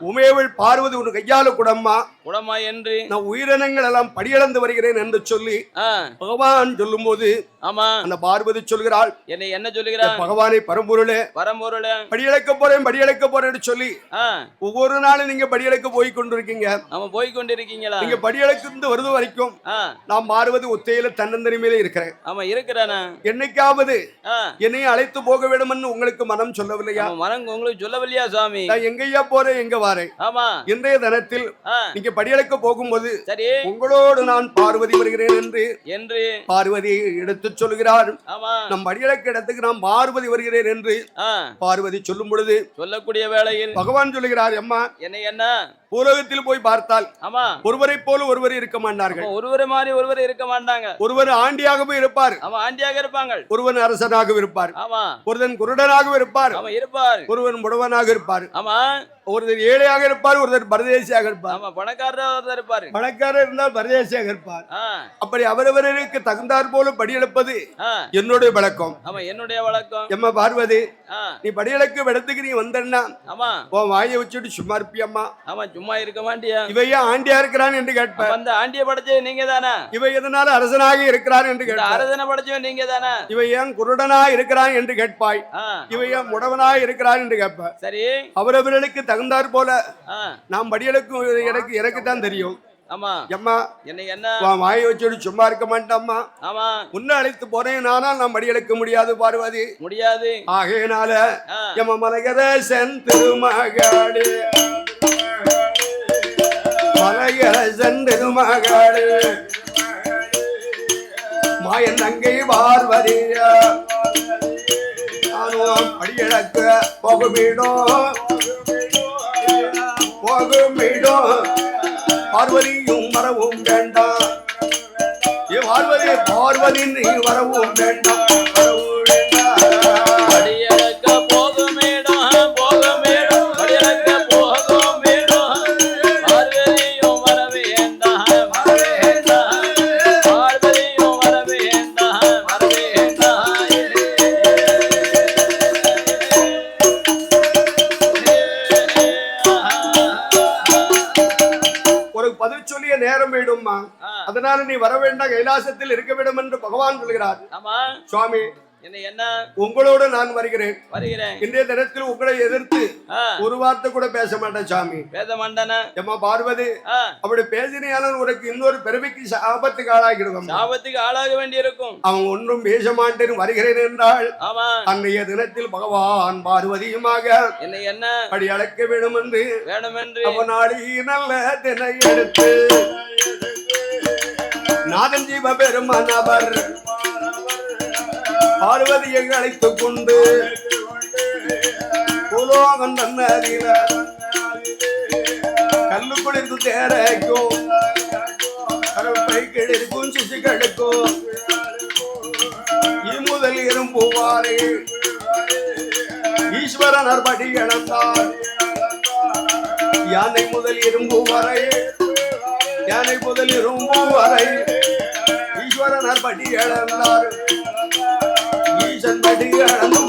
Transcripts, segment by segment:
உமையவள் பார்வதி உன் கையால கூடம்மா குடமா என்று நான் உயிரினங்கள் எல்லாம் படியிழந்து வருகிறேன் என்று சொல்லி பகவான் சொல்லும்போது ஆமா. அந்த பார்வதி சொல்கிறாள் என்னை என்ன சொல்லுகிறான் பகவானை பரம்பொருளே பரம்பொருள. படியழைக்க போறேன் படியழைக்க போறேன்னு சொல்லி ஒவ்வொரு நாளும் நீங்க படியழைக்க போய் கொண்டிருக்கீங்க. நம்ம போய் கொண்டிருக்கீங்களா? நீங்க படியழைக்கு வருது வரைக்கும் நான் பார்வதி ஒத்தையில தன்னந்தனிமையில இருக்கிறேன். ஆமா இருக்கிறானா? என்னைக்காவது ஆ. என்னையும் அழைத்து போக வேண்டும்னு உங்களுக்கு மனம் சொல்லவில்லையா? மனம் உங்களுக்கு சொல்லவில்லையா சுவாமி? நான் எங்கய்யா போறேன் எங்க வாரேன்? ஆமா. இன்றைய தினத்தில் நீங்க படியழைக்க போகும்போது சரி. உங்களோடு நான் பார்வதி வருகிறேன் என்று என்று பார்வதி எடுத்து சொல்கிறார். நம் படியழைக்க இடத்துக்கு நான் பார்வதி வருகிறேன் என்று பார்வதி சொல்லும் பொழுது சொல்லக்கூடிய வேளையில் பகவான் சொல்லுகிறார் அம்மா என்ன என்ன? பூலோகத்தில் போய் பார்த்தால் ஆமா. ஒருவரை போல ஒருவர் இருக்க மாட்டார்கள். ஒருவர் மாதிரி ஒருவர் இருக்க மாட்டாங்க. ஒருவர் ஆண்டியாகவும் இருப்பார். ஆமா ஆண்டியாக இருப்பாங்க ஒருவன் அரசனாகவும் இருப்பார். ஆமா. ஒருவன் குருடனாகவும் இருப்பார். ஆமா இருப்பார். ஒருவன் முடவனாக இருப்பார். ஆமா. ஒருத்தர் ஏழையாக இருப்பார் ஒருத்தர் பரதேசியாக இருப்பார். ஆமா பணக்காரர் ஒருத்தர் இருப்பாரு. பணக்காரர் இருந்தால் பரதேசியாக இருப்பார். அப்படி அவரவருக்கு தகுந்தாற் போல படியெடுப்பது என்னுடைய வழக்கம். ஆமா என்னுடைய வழக்கம். எம்மா பார்வதி நீ படியளக்கு இடத்துக்கு நீ வந்தன்னா ஆமா. உன் வாயை வச்சுட்டு சும்மா இருப்பியம்மா. ஆமா சும்மா இருக்க மாட்டியா? இவையா ஆண்டியா இருக்கிறான் என்று கேட்ப அப்ப அந்த ஆண்டிய படைச்சது நீங்க தானே இவை எதனால அரசனாக இருக்கிறான் என்று இந்த கேட்ப அரசனை படைச்சவன் நீங்க தானே இவை ஏன் குருடனா இருக்கிறான் என்று கேட்பாய். இவை ஏன் முடவனாக இருக்கிறான் என்று கேட்ப சரி. அவரவர்களுக்கு தகுந்தாற் போல நாம் படியலுக்கு எனக்கு எனக்கு தான் தெரியும். ஆமா. என்ன என்ன? வாயை சும்மா இருக்க மாட்டேம்மா. ஆமா. உன்னை அழைத்து போறேன் ஆனால் நாம் படியெடுக்க முடியாது பார்வதி. முடியாது. ஆகையினால எம்ம மலையரசன் திருமகளே. மலையரசன் மகாடு மாயன் தங்கை பார்வதியா. நானும் படியெடுக்க போகுமிடும் போகுமிடும் பார்வதியும் வரவும் வேண்டாம். ஏ பார்வதி பார்வதி நீ வரவும் வேண்டாம். ஆ. அதனால நீ வர வேண்டாம் கைலாசத்தில் இருக்க வேண்டும் என்று பகவான் சொல்கிறார். சுவாமி என்ன உங்களோடு நான் வருகிறேன். வருகிறேன். இன்றைய தினத்தில் உங்களை எதிர்த்து ஒரு வார்த்தை கூட பேச மாட்டேன் சாமி. வேத மண்டன எம்மா பார்வதி அப்படி பேசினாலும் உனக்கு இன்னொரு பெருமைக்கு ஆபத்துக்கு ஆளாகிடுவோம் சாபத்துக்கு ஆளாக வேண்டியிருக்கும். அவன் ஒன்றும் பேச மாட்டேன் வருகிறேன் என்றால் அன்றைய தினத்தில் பகவான் பார்வதியுமாக என்ன என்ன? அடி அழைக்க வேண்டும் என்று வேணுமென்று அவனாடி நல்ல தினை எடுத்து நாதன் ஜீவ பெருமான் அவர் பார்வதி எங்கள் அழைத்துக் கொண்டு புலோகன் கல்லுக்குள் இருந்து தேரைக்கும் கருப்பை கிழிக்கும் சிசுகளுக்கும் இம்முதல் இரும்புவாரே ஈஸ்வரனர் படி இழந்தார். யானை முதல் இரும்பு வரை யானை முதல் இரும்பு வரை ஈஸ்வரனர் படி இழந்தார். படி இழந்து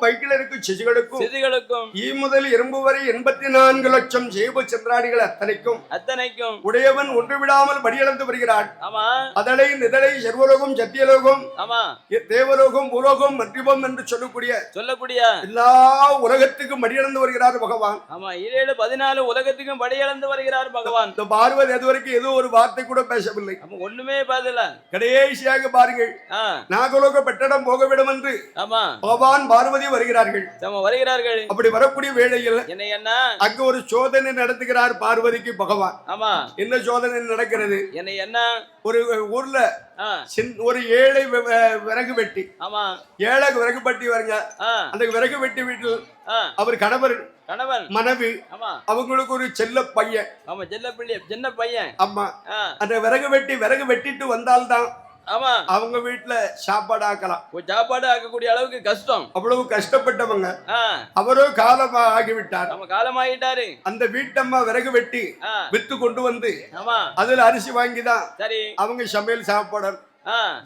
பைக்கில் இருக்கும் சிசுகளுக்கும் சிதிகளுக்கும் ஈ முதல் இரும்பு வரை எண்பத்தி நான்கு லட்சம் ஜெய்ப சென்றாடிகள் அத்தனைக்கும் அத்தனைக்கும். உடையவன் ஒன்று விடாமல் படியிழந்து வருகிறான். ஆமா. அதலை நிதலை சர்வலோகம் சத்தியலோகம் ஆமா. தேவலோகம் உலோகம் மத்தியபம் என்று சொல்லக்கூடிய சொல்லக்கூடிய எல்லா உலகத்துக்கும் மடியிழந்து வருகிறார் பகவான். ஆமா. ஏழு பதினாலு உலகத்துக்கும் படி இழந்து வருகிறார் பகவான். இந்த பார்வதி அது வரைக்கும் ஏதோ ஒரு வார்த்தை கூட பேசவில்லை. ஒண்ணுமே பதில கடைசியாக பாருங்கள் நாகலோக பெட்டடம் போக வேண்டும் என்று. ஆமா. பகவான் பார்வதி வருகிறார்கள். நம்ம வருகிறார்கள். அப்படி வரக்கூடிய வேளையில் என்ன என்ன அங்கு ஒரு சோதனை நடத்துகிறார் பார்வதிக்கு பகவான். ஆமா. என்ன சோதனை நடக்கிறது? என்ன என்ன ஒரு ஊர்ல ஒரு ஏழை விறகு வெட்டி. ஆமா. ஏழை விறகு பட்டி வருங்க. அந்த விறகு வெட்டி வீட்டில் அவர் கணவர் கணவன். மனைவி ஆமா. அவங்களுக்கு ஒரு செல்ல பையன். ஆமா சின்ன பிள்ளை சின்ன பையன். அம்மா ஆ. அந்த விறகு வெட்டி விறகு வெட்டிட்டு வந்தால்தான் ஆமா. அவங்க வீட்டுல சாப்பாடு ஆக்கலாம் சாப்பாடு ஆக்கக்கூடிய அளவுக்கு கஷ்டம். அவ்வளவு கஷ்டப்பட்டவங்க. ஆ, அவரோ காலமா ஆகிவிட்டார். நம்ம காலமாயிட்டாரு அந்த வீட்டம்மா விறகு வெட்டி வித்து கொண்டு வந்து அதுல அரிசி வாங்கிதான் சரி. அவங்க சமையல் சாப்பிடணும் ஆ,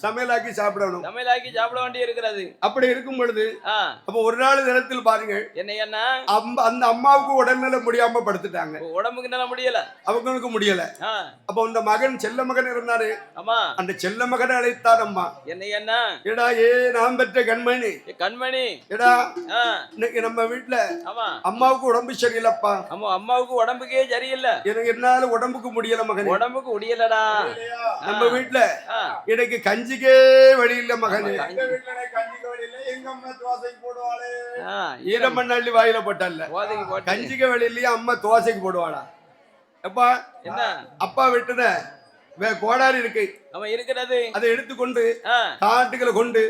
சமையலாக்கி சாப்பிடணும். சமையலாக்கி சாப்பிட வேண்டி இருக்கிறது. அப்படி இருக்கும் பொழுது அப்ப ஒரு நாள் நேரத்தில் பாருங்க என்ன அந்த அம்மாவுக்கு உடல்நிலை முடியாம படுத்துட்டாங்க. உடம்புக்கு நல்லா முடியல. அவங்களுக்கு முடியல. அப்ப அந்த மகன் செல்ல மகன் இருந்தாரு. ஆமா. அந்த செல்ல மகனை அழைத்தார் அம்மா. என்ன என்ன? எடா ஏ நான் பெற்ற கண்மணி. கண்மணி. ஆ, இன்னைக்கு நம்ம வீட்டுல அம்மாவுக்கு உடம்பு சரியில்லப்பா. ஆமா அம்மாவுக்கு உடம்புக்கே சரியில்லை. எனக்கு என்னால உடம்புக்கு முடியல மகனே. உடம்புக்கு முடியலடா. நம்ம வீட்டுல ஆ, எனக்கு கஞ்சிக்கே வழி இல்ல மகனே. ஆ, ஈரமண்ணாள்ளி வாயில போட்டல்ல. கஞ்சிக்க வழி இல்லையா அம்மா தோசைக்கு போடுவாளா? அப்பா என்ன? அப்பா விட்டுன கோடாரி இருக்கு. இருக்கிறது. அதை எடுத்துக்கொண்டு காட்டுகளை கொண்டு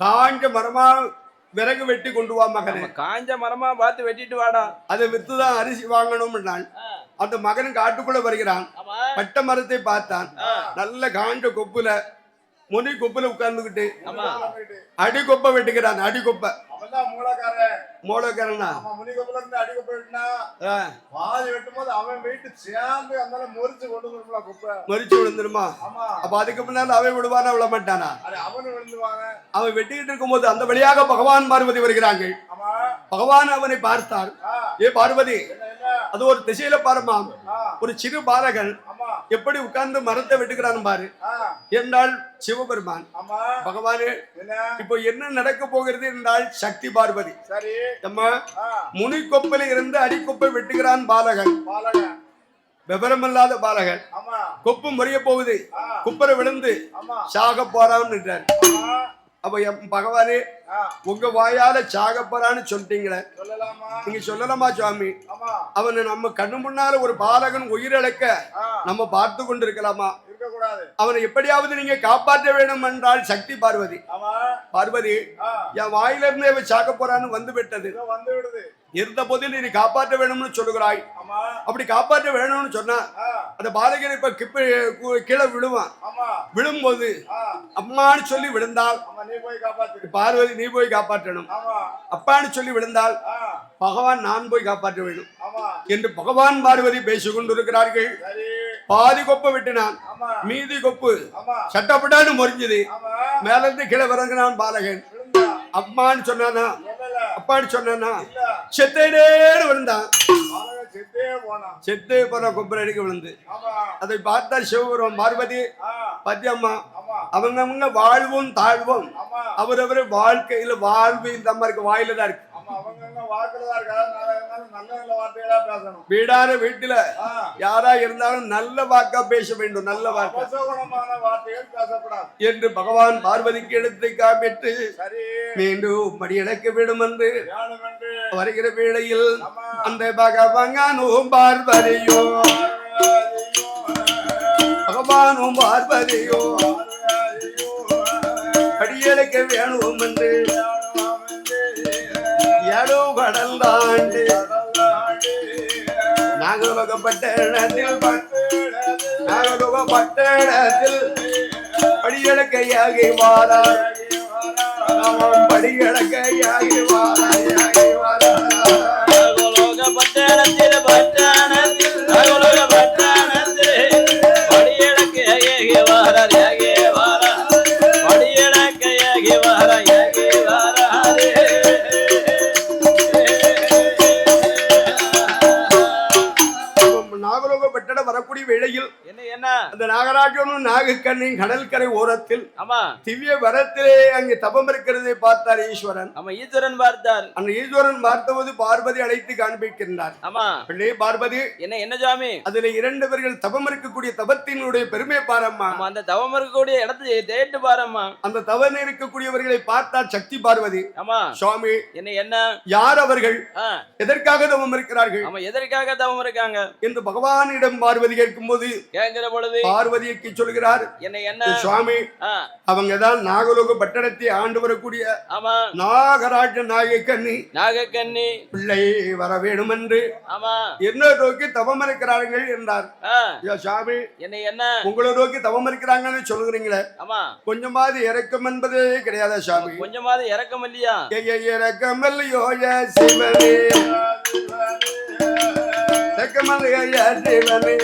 காஞ்ச மரமா விறகு வெட்டி கொண்டு வா மகனே. நம்ம காஞ்ச மரமா பார்த்து வெட்டிட்டு வாடா. அதை வித்துதான் அரிசி வாங்கணும் நான். அந்த மகன் காட்டுக்குள்ள வருகிறான். பட்ட மரத்தை பார்த்தான். நல்ல காஞ்ச கொப்புல முனி கொப்புல உட்கார்ந்துகிட்டு. ஆமா. அடி கொப்பை வெட்டுக்கிறான் அடி கொப்பை. மூலக்காரன் மூலக்காரனா அவன் முனிகப்புல இருந்து அடி குப்பை வெட்டினா பாதி வெட்டும் போது அவன் வெயிட்டு சேர்ந்து அதனால முறிச்சு கொண்டு வந்துருப்பா குப்பை. மறிச்சு விழுந்துருமா? ஆமா. அப்ப அதுக்கு முன்னால அவன் விடுவானா விட மாட்டானா? அது அவனு விழுந்துவாங்க அவன் வெட்டிக்கிட்டு இருக்கும்போது அந்த வழியாக பகவான் பார்வதி வருகிறாங்க ஆமா. பகவான் அவனை பார்த்தார். ஏ பார்வதி அது ஒரு திசையில பாருமா. ஒரு சிறு பாலகன் ஆமா. எப்படி உட்கார்ந்து மரத்தை வெட்டுக்கிறான் பாரு. என்றால் சிவபெருமான். பகவானே இப்போ என்ன நடக்க போகிறது என்றால் சக்தி பார்வதி. சரி. நம்ம ஆ, முனிக்கொப்பில இருந்து அடிக்கொப்பை வெட்டுகிறான் பாலகன். பாலகன். விவரமில்லாத பாலகன். கொப்பு முறிய போகுது. குப்பரை விழுந்து சாக போறான்னு அப்ப எம் பகவானே உங்க வாயால சாக போறான்னு சொல்லிட்டீங்களே. நீங்க சொல்லலாமா சுவாமி? அவனை நம்ம கண்ணு முன்னால ஒரு பாலகன் உயிரிழக்க நம்ம பார்த்து கொண்டிருக்கலாமா? இருக்கக்கூடாது அவனை எப்படியாவது நீங்க காப்பாற்ற வேண்டும் என்றால் சக்தி பார்வதி. பார்வதி என் வாயில இருந்தே இவன் சாக்க போறான்னு வந்து விட்டது வந்து விடுது இருந்த போதில் நீ காப்பாற்ற வேணும்னு சொல்லுகிறாய். அப்படி காப்பாற்ற வேணும்னு சொன்னா அந்த பாலகன் இப்ப கிப்ப கீழே விழுவான். விழும்போது அம்மான்னு சொல்லி விழுந்தால் பார்வதி நீ போய் காப்பாற்றணும். அப்பான்னு சொல்லி விழுந்தால் பகவான் நான் போய் காப்பாற்ற வேண்டும். என்று பகவான் பார்வதி பேசிக் கொண்டிருக்கிறார்கள். பாதி கொப்பை விட்டுனான். மீதி கொப்பு. சட்டப்பட்டான்னு முறிஞ்சது. ஆமா. மேல இருந்து கீழே இறங்கினான் பாலகன். அம்மான்னு சொன்னானா? அப்பான்னு சொன்னானா? இல்ல. செத்தேடேன்னு விழுந்தான். செத்தே போன கொப்பரை அடிக்க விழுந்து. அதை பார்த்தா சிவபுரம் பார்வதி பத்தியம்மா ஆமா. அவங்கவங்க வாழ்வும் தாழ்வும். அவரவர் வாழ்க்கையில வாழ்வு இந்த அம்மா இருக்கு வாயில தான் இருக்கு. வீடான வீட்டுல யாரா இருந்தாலும் நல்ல வாக்கா பேச வேண்டும் நல்ல வாக்கா. வார்த்தைகள் பேசப்படாது என்று பகவான் பார்வதிக்கு எடுத்து காமிட்டு மீண்டும் மடியடக்க விடும் என்று வருகிற வேளையில் அந்த பகவானும் பார்வதியோ பகவானும் பார்வதியோ அடியடக்க வேணும் என்று ஏழோ கடல் தாண்டு நாகலோகப்பட்ட இடத்தில் நாகலோகப்பட்ட இடத்தில் படியடக்கையாகி வாரார். படியடக்கையாகி நாகராஜனும் நாகக்கண்ணின் கடற்கரை ஓரத்தில் ஆமா. திவ்ய வரத்திலே அங்கே தபம் இருக்கிறதை பார்த்தார் ஈஸ்வரன். ஆமா ஈஸ்வரன் பார்த்தார். அந்த ஈஸ்வரன் பார்த்தபோது பார்வதி அழைத்து காண்பிக்கின்றார். ஆமா. பிள்ளை பார்வதி என்ன என்ன சாமி அதுல இரண்டு பேர்கள் தபம் இருக்கக்கூடிய தபத்தினுடைய பெருமை பாரம்மா. அந்த தவம் இருக்கக்கூடிய இடத்தை தேட்டு பாரம்மா. அந்த தவன் இருக்கக்கூடியவர்களை பார்த்தார் சக்தி பார்வதி. ஆமா. சுவாமி என்ன என்ன? யார் அவர்கள்? எதற்காக தவம் இருக்கிறார்கள்? ஆமா எதற்காக தவம் இருக்காங்க? என்று பகவானிடம் பார்வதி கேட்கும்போது கேட்கிற பொழுது பார்வதிக்கு சொல்கிறார் என்ன என்ன? சுவாமி அவங்க தான் நாகலோக பட்டணத்தை ஆண்டு வரக்கூடிய ஆமா. நாகராஜ நாயக்கண்ணி நாகக்கண்ணி. பிள்ளை வர வேணும் என்று ஆமா. என்ன நோக்கி தவம் இருக்கிறார்கள் என்றார். சாமி என்ன என்ன? உங்களை நோக்கி தவம் இருக்கிறாங்கன்னு சொல்லுகிறீங்களே. ஆமா. கொஞ்சமாவது இறக்கம் என்பதே கிடையாதா சாமி கொஞ்சமாவது இறக்கம் இல்லையா? ஐயா, இறக்கமில்லையோ யா சிவனே இறக்கமில்லையோ யா சிவனே.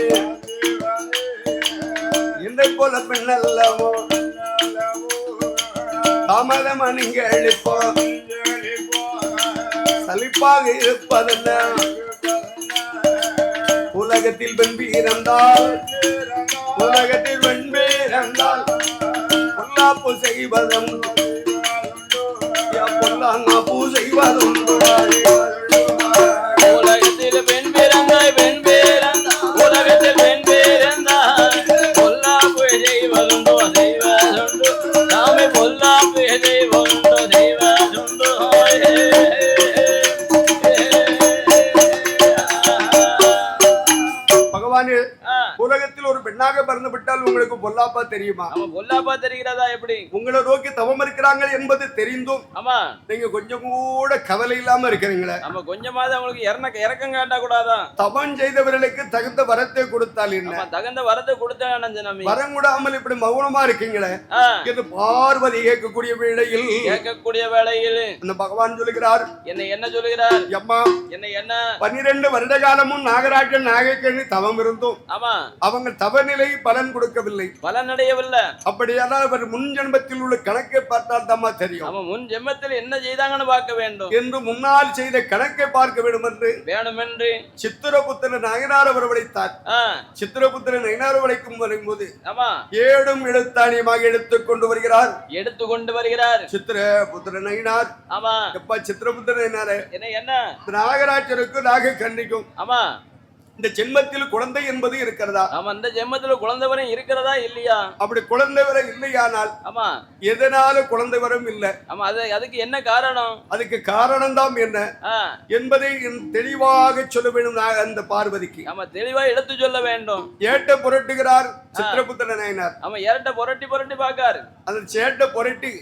என்னை போல பெண்ணல்லவோ தாமதம் நீங்க எழுப்போம் சலிப்பாக இருப்பதென்ன? உலகத்தில் வெண்பீரந்தால் உலகத்தில் வெண்பீரந்தால் பொல்லாப்பு செய்வதும் பொல்லாங்காப்பு செய்வதும். விட்டால் உங்களுக்கு பொல்லாப்பா தெரியுமா? பொல்லாப்பா தெரிகிறதா எப்படி? உங்களை நோக்கி தவம் இருக்கிறாங்க என்பது தெரிந்தும் ஆமா. நீங்க கொஞ்சம் கூட கவலை இல்லாம இருக்கிறீங்களே. நம்ம கொஞ்சமாவது அவங்களுக்கு இறக்க இறக்கம் காட்ட கூடாதான் தவம் செய்தவர்களுக்கு தகுந்த வரத்தை கொடுத்தால் என்ன? தகுந்த வரத்தை கொடுத்தா வரம் கூடாமல் இப்படி மௌனமா இருக்கீங்களே? என்று பார்வதி கேட்கக்கூடிய வேளையில் கேட்கக்கூடிய வேளையில் அந்த பகவான் சொல்லுகிறார் என்ன என்ன சொல்லுகிறார் அம்மா என்ன என்ன? பன்னிரண்டு வருட காலமும் நாகராஜன் நாகக்கண்ணி தவம் இருந்தும் ஆமா. அவங்க தவநிலை பலன் கொடுக்கவில்லை. பலன் அடையவில்லை அப்படியானால் அவர் முன் ஜென்மத்தில் உள்ள கணக்கை பார்த்தால் தாமா தெரியும். நம்ம முன் ஜென்மத்தில் என்ன செய்தாங்கன்னு பார்க்க வேண்டும். என்று முன்னால் செய்த கணக்கை பார்க்க வேண்டும் என்று வேணுமென்று சித்திரபுத்திர நயனார் வரவழைத்தார் ஆ, சித்திரபுத்திர நயனார் வளைக்கும் வரும்போது ஆமா. ஏடும் எழுத்தாணியமாக எடுத்துக் கொண்டு வருகிறார். எடுத்து கொண்டு வருகிறார். சித்திரபுத்திர நயினார். ஆமா. எப்ப சித்திரபுத்திர நயினாரு? என்ன என்ன? நாகராஜருக்கு நாக கண்டிக்கும் ஆமா. இந்த ஜென்மத்தில் குழந்தை என்பது இருக்கிறதா? ஆமா இந்த ஜென்மத்துல குழந்தை வரம் இருக்கிறதா இல்லையா? அப்படி குழந்தை வரம் இல்லையானால் ஆமா. எதனால குழந்தை வரம் இல்லை? ஆமா அது அதுக்கு என்ன காரணம்? அதுக்கு காரணம்தான் என்ன? ஆ, என்பதை தெளிவாக சொல்ல வேண்டும் அந்த பார்வதிக்கு. ஆமா தெளிவா எடுத்து சொல்ல வேண்டும். ஏட்ட புரட்டுகிறார் சித்திரபுத்திர நயனார். ஆமா இரட்டை புரட்டி புரட்டி பார்க்காரு. அந்த சேட்டை புரட்டி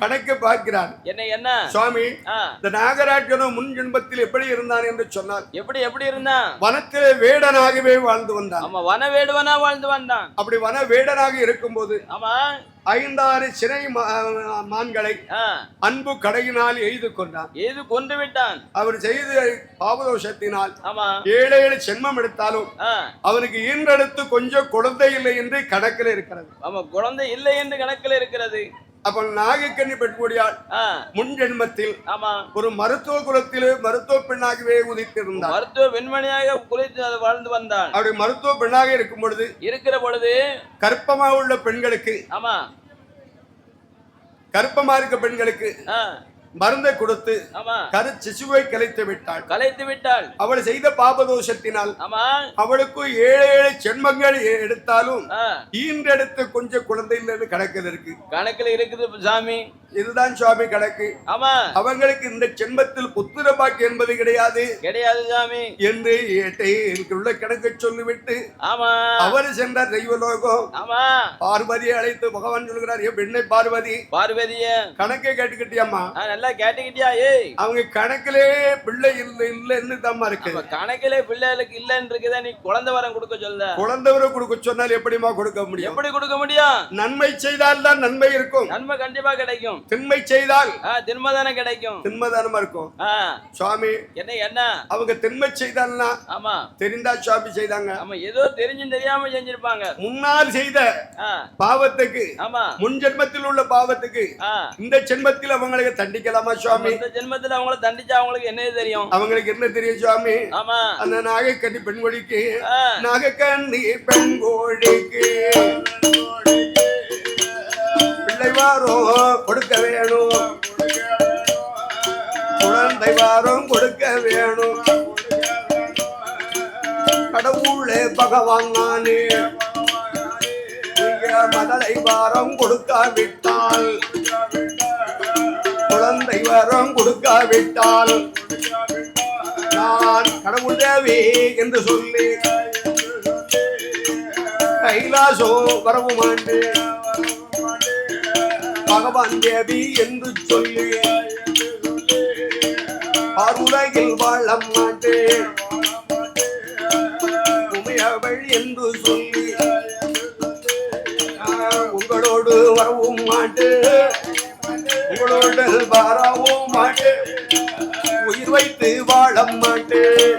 கணக்கு பார்க்கிறார். என்ன என்ன? சுவாமி இந்த நாகராஜனும் முன் ஜென்மத்தில் எப்படி இருந்தான் என்று சொன்னார். எப்படி எப்படி இருந்தா வனத்திலே வேடனாகவே வாழ்ந்து வந்தான். ஆமா வன வேடுவனா வாழ்ந்து வந்தான். அப்படி வன வேடனாக இருக்கும்போது ஆமா. ஐந்தாறு சிறை மான்களை அன்பு கடையினால் எய்து கொண்டான். ஏது கொன்று விட்டான். அவர் செய்த பாவதோஷத்தினால் ஏழு ஏழு சென்மம் எடுத்தாலும் அவனுக்கு ஈன்றெடுத்து கொஞ்சம் குழந்தை இல்லை என்று கணக்கில் இருக்கிறது. ஆமா குழந்தை இல்லை என்று கணக்கில் இருக்கிறது. அப்ப நாகக்கண்ணி பெண்கொடியால் ஆ, முன் ஜென்மத்தில் ஆமா. ஒரு மருத்துவ குலத்திலே மருத்துவ பெண்ணாகவே உதித்திருந்தார். மருத்துவ பெண்மணியாக குளித்து அது வாழ்ந்து வந்தான். அப்படி மருத்துவ பெண்ணாக இருக்கும் பொழுது இருக்கிற பொழுது கற்பமா உள்ள பெண்களுக்கு ஆமா. கற்பமா இருக்க பெண்களுக்கு மருந்தை கொடுத்து கரு சிசுவை கலைத்து விட்டாள். கலைத்து விட்டாள். அவள் செய்த பாபதோஷத்தினால் அவளுக்கு ஏழு ஏழு சென்மங்கள் எ- எடுத்தாலும் ஈன்றெடுத்து கொஞ்சம் குழந்தை இல்லைன்னு கணக்கில் இருக்கு. கணக்குல இருக்குது சாமி. இதுதான் சுவாமி கணக்கு. ஆமா. அவங்களுக்கு இந்த ஜென்மத்தில் புத்திர பாக்கி என்பது கிடையாது. கிடையாது சாமி என்று உள்ள கணக்கை சொல்லிவிட்டு ஆமா. அவர் சென்றார் தெய்வலோகம். ஆமா. பார்வதியை அழைத்து பகவான் சொல்கிறார் ஏ பெண்ணை பார்வதி. பார்வதிய. கணக்கை கேட்டுக்கிட்டியம்மா? ஆ, நல்லா கேட்டுக்கிட்டியா ஏய். அவங்க கணக்கிலே பிள்ளை இல்லை இல்லைன்னு தாம்மா இருக்கு. கணக்கிலே பிள்ளைகளுக்கு இல்லன்னு இருக்குதா நீ குழந்தை வரம் கொடுக்க சொல்ல குழந்தைவரை கொடுக்க சொன்னால் எப்படிமா கொடுக்க முடியும்? எப்படி கொடுக்க முடியும்? நன்மை செய்தால் தான் நன்மை இருக்கும். நன்மை கண்டிப்பா கிடைக்கும். திண்மை செய்தால் ஆ தின்மதானே கிடைக்கும். திண்மதானமா இருக்கும். சுவாமி என்ன என்ன? அவங்க திண்மை செய்தால்னா ஆமா. தெரிந்தா சுவாமி செய்தாங்க. ஆமா ஏதோ தெரிஞ்சும் தெரியாம செஞ்சிருப்பாங்க. முன்னால் செய்த பாவத்துக்கு ஆமா. முன் ஜென்மத்தில் உள்ள பாவத்துக்கு இந்த ஜென்மத்தில் அவங்களுக்கு தண்டிக்கலாமா சுவாமி? இந்த ஜென்மத்துல அவங்கள தண்டிச்சா அவங்களுக்கு என்ன தெரியும்? அவங்களுக்கு என்ன தெரியும் சுவாமி? ஆமா. அந்த நாகக்கண்ணி பெண்கொடிக்கு நாகக்கண்ணி பெண்கோழிக்கு பிள்ளை கொடுக்க வேணும். குழந்தை வாரம் கொடுக்க வேணும். கடவுளே பகவான் நானே. நீங்க மதலை வாரம் கொடுக்காவிட்டால் குழந்தை வாரம் கொடுக்காவிட்டால் நான் கடவுள் தேவி என்று சொல்லி கைலாசோ வரவும் பகவான் தேவி என்று சொல்லி அருலகில் வாழ மாட்டேன் உமையவள் என்று சொல்லி. உங்களோடு வரவும் மாட்டேன் உங்களோடு வரவும் மாட்டேன் உயிர் வைத்து வாழ மாட்டேன்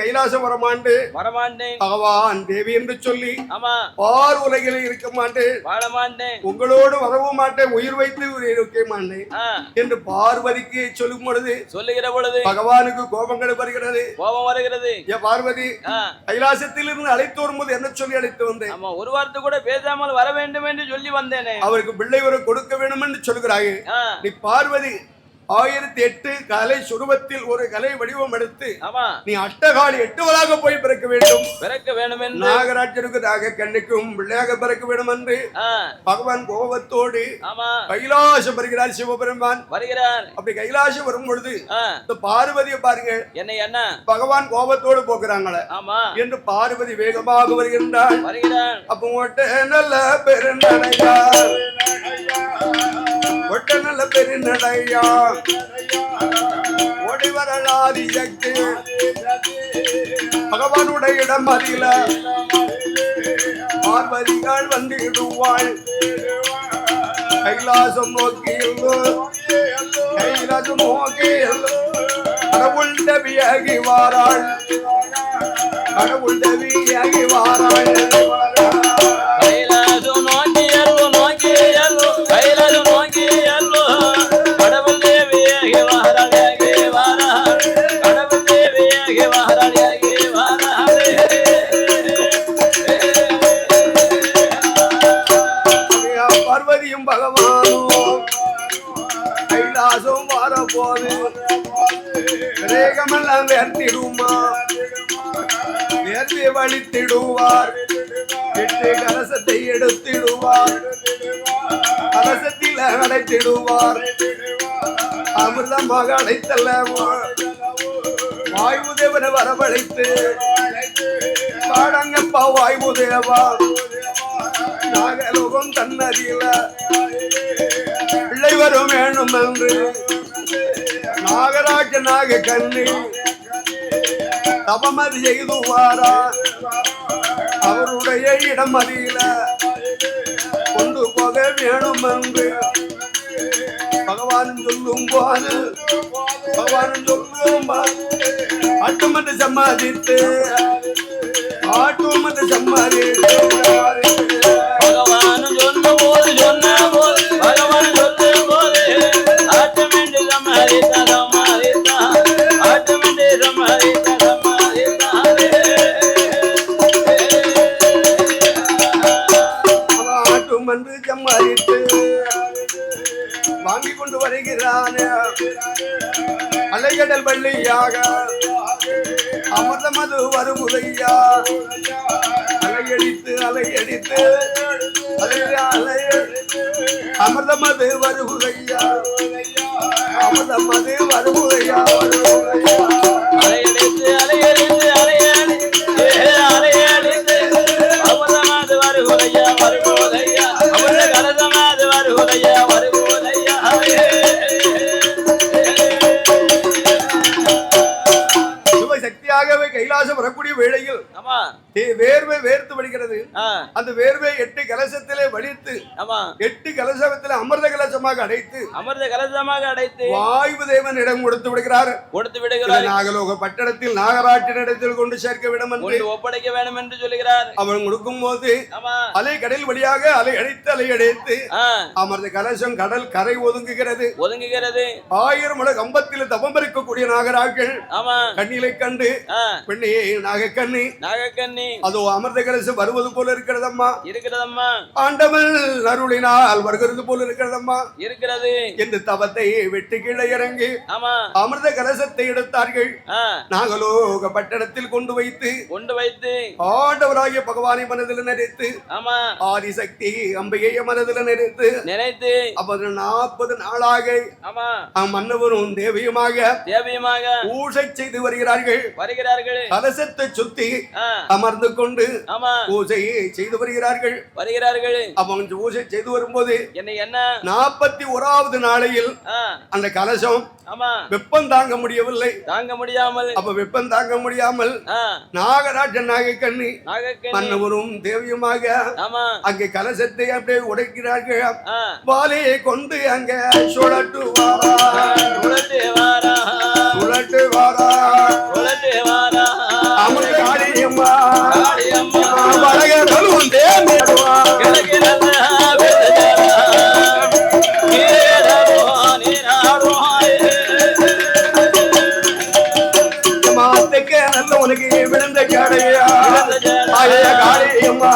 கைலாசம் வரமாண்டு. வரமாட்டேன் பகவான் தேவி என்று சொல்லி ஆமா. பார் உலகில் இருக்க மாட்டேன். வாழ மாட்டேன் உங்களோடு வரவும் மாட்டேன். உயிர் வைத்து இருக்க மாட்டேன். என்று பார்வதிக்கு சொல்லும் பொழுது சொல்லுகிற பொழுது பகவானுக்கு கோபங்கள் வருகிறது. கோபம் வருகிறது. ஏ பார்வதி கைலாசத்தில் இருந்து அழைத்து வரும்போது என்ன சொல்லி அழைத்து வந்தேன்? ஆமா ஒரு வார்த்தை கூட பேசாமல் வர வேண்டும் என்று சொல்லி வந்தேனே. அவருக்கு பிள்ளை வரம் கொடுக்க வேண்டும் என்று சொல்கிறாய் நீ பார்வதி ஆயிரத்தி எட்டு கலை சுருவத்தில் ஒரு கலை வடிவம் எடுத்து ஆமா. நீ அட்டகாடி எட்டுவதாக போய் பிறக்க வேண்டும். பிறக்க வேண்டும் என்று நாகராஜனுக்கு நாக கண்ணுக்கும் பிள்ளையாக பிறக்க வேண்டும் என்று பகவான் கோபத்தோடு ஆமா. கைலாசம் வருகிறார் சிவபெருமான். வருகிறார். அப்படி கைலாசம் வரும் பொழுது இந்த பார்வதியை பாருங்க என்னை என்ன? பகவான் கோபத்தோடு போக்குறாங்களே ஆமா. என்று பார்வதி வேகமாக வருகின்றாள். வருகிறார் அப்போ ஒட்ட நல்ல பெருநடையா ஒட்ட நல்ல பெருநடையா ஓடி பகவானுடைய இடம் அறியல. பார்வதிகள் வந்திடுவாள். கைலாசம் நோக்கி கைலாசம் நோக்கி கடவுள் டபியாகி வாராள். கடவுள் டபியாகி வாராள். போது. வரப்போது ரேகமெல்லாம் வேர்த்திடுமா? நேர்த்தி வழித்திடுவார். எட்டு கலசத்தை எடுத்திடுவார். கலசத்தில் அடைத்திடுவார் அமிர்தமாக அடைத்தல்ல வாயு வரவழைத்து பாடங்கப்பா வாயு நாகலோகம் தன்னறியல பிள்ளை வரும் வேணும் என்று நாகராஜ நாக கண்ணி தபமதி செய்துவாரா? அவருடைய இடம் அறியல கொண்டு போக வேணும் என்று பகவான் சொல்லும் போது பகவான் சொல்லும் அட்டுமட்டு சம்பாதித்து ஆட்டுமட்டு சம்பாதித்து பகவான் சொன்ன போது சொன்ன போது வாங்கி கொண்டு வருகிறான் அலைகடல் வள்ளியாக அமிர்தமது வருமுறையா அலையடித்து அலையடித்து அலைய அலைய அமிர்தமது வருமுறையா அமிர்தமது வருமுறையா வருமுறையா அலையடித்து அலையடித்து அலையடித்து அலையடித்து. அமுதமாது வருகுதையா வருகுதையா அமுத கலசமாது சிவசக்தியாகவே கைலாசம் வரக்கூடிய வேளையில் ஆமா. தே- வேர்வை வேர்த்து வடிகிறது. ஆ, அந்த வேர்வை எட்டு கலசத்திலே வடித்து எட்டு கலசத்திலே அமிர்த கலசமாக அடைத்து அமிர்த கலசமாக அடைத்து வாயு தேவன் இடம் கொடுத்து விடுகிறார். கொடுத்து விடுகிறார். நாகலோக பட்டணத்தில் நாகராட்டினிடத்தில் கொண்டு சேர்க்க விடும் என்று ஒப்படைக்க வேண்டும் என்று சொல்லுகிறார். அவன் கொடுக்கும் போது அலை கடல் வழியாக அலை அடைத்து அலை அடைத்து அமர்ந்த கலசம் கடல் கரை ஒதுங்குகிறது. ஒதுங்குகிறது. ஆயிரம் மட கம்பத்தில் தவம் இருக்கக்கூடிய நாகராக்கள் கண்ணிலை கண்டு பெண்ணே நாகக்கண்ணி. நாகக்கண்ணி. அதோ அமிர்த கலசம் வருவது போல இருக்கிறதம்மா. இருக்கிறதம்மா. ஆண்டவன் அருளினால் வருகிறது போல இருக்கிறதம்மா. இருக்கிறது. என்று தவத்தை வெட்டி கீழே இறங்கி ஆமா. அமிர்த கலசத்தை எடுத்தார்கள் நாகலோக பட்டணத்தில் கொண்டு வைத்து கொண்டு வைத்து ஆண்டவராகிய பகவானை மனதில் நினைத்து ஆமா. ஆதிசக்தி அம்பையை மனதில் நினைத்து நினைத்து அப்போது நாற்பது நாளாக ஆமா. மன்னவரும் தேவியுமாக தேவியமாக பூஜை செய்து வருகிறார்கள். வருகிறார்கள். கலசத்தை சுத்தி அமர்ந்து கொண்டு பூஜையை செய்து வருகிறார்கள். வருகிறார்கள். அவங்க பூஜை செய்து வரும்போது என்ன என்ன? நாற்பத்தி ஓராவது நாளையில் அந்த கலசம் வெப்பம் தாங்க முடியவில்லை. தாங்க முடியாமல். அப்ப வெப்பம் தாங்க முடியாமல் ஆ, நாகராஜன் நாகக்கண்ணி மன்னவரும் தேவியுமாக ஆமா. அங்கே கலசத்தை அப்படியே உடைக்கிறார்கள். வாலையை கொண்டு அங்க சுழட்டு வாரா உலட்டு வாரா சுழட்டு வாரா உலட்டு வாரா உனக்கு விழுந்த கடையா காளியம்மா.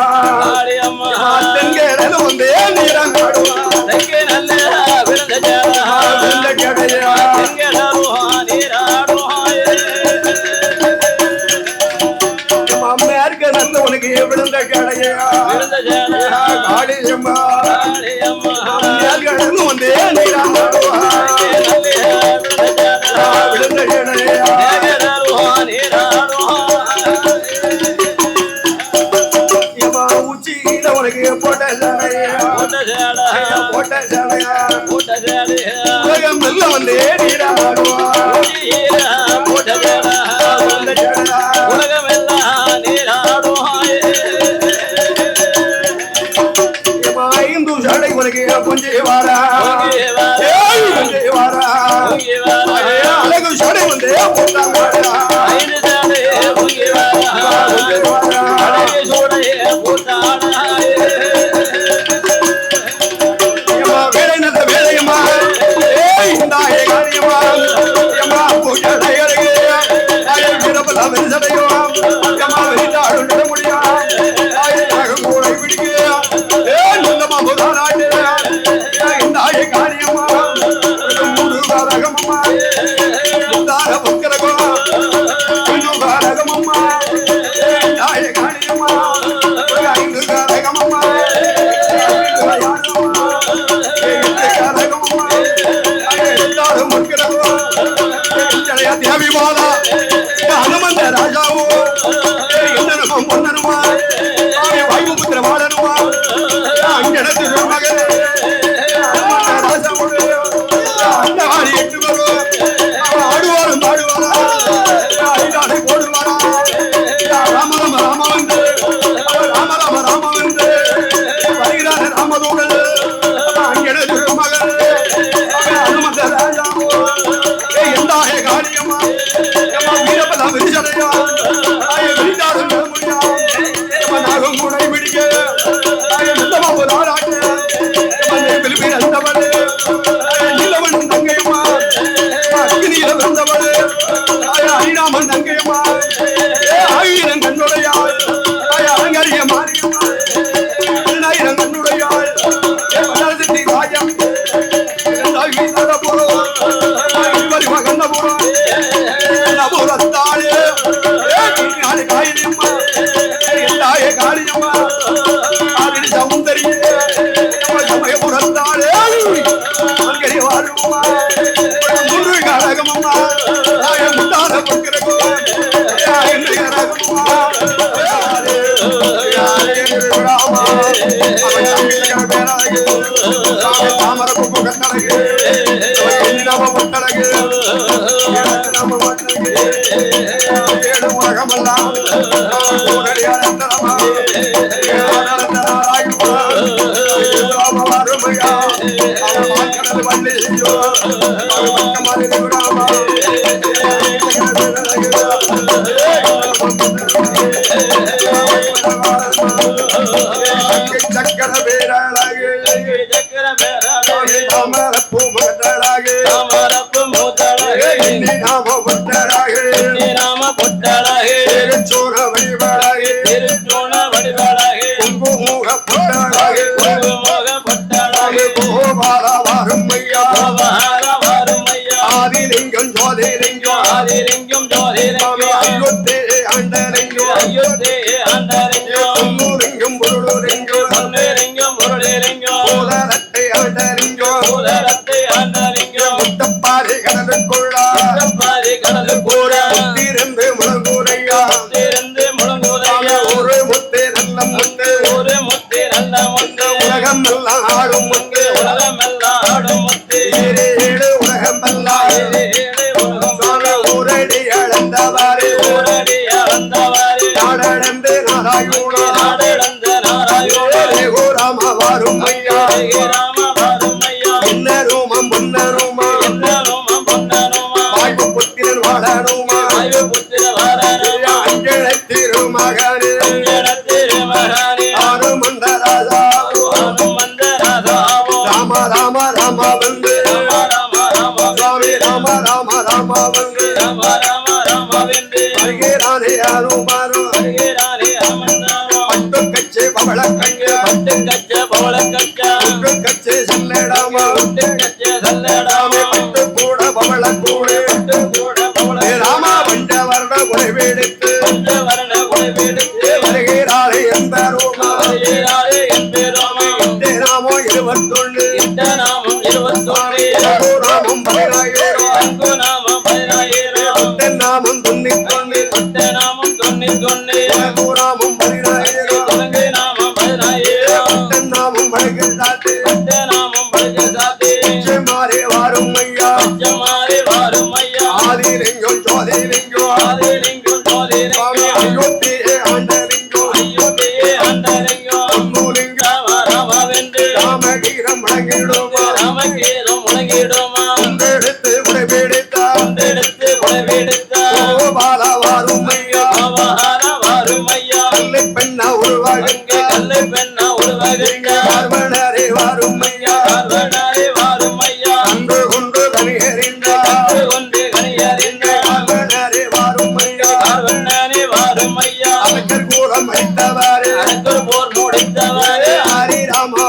I'm a.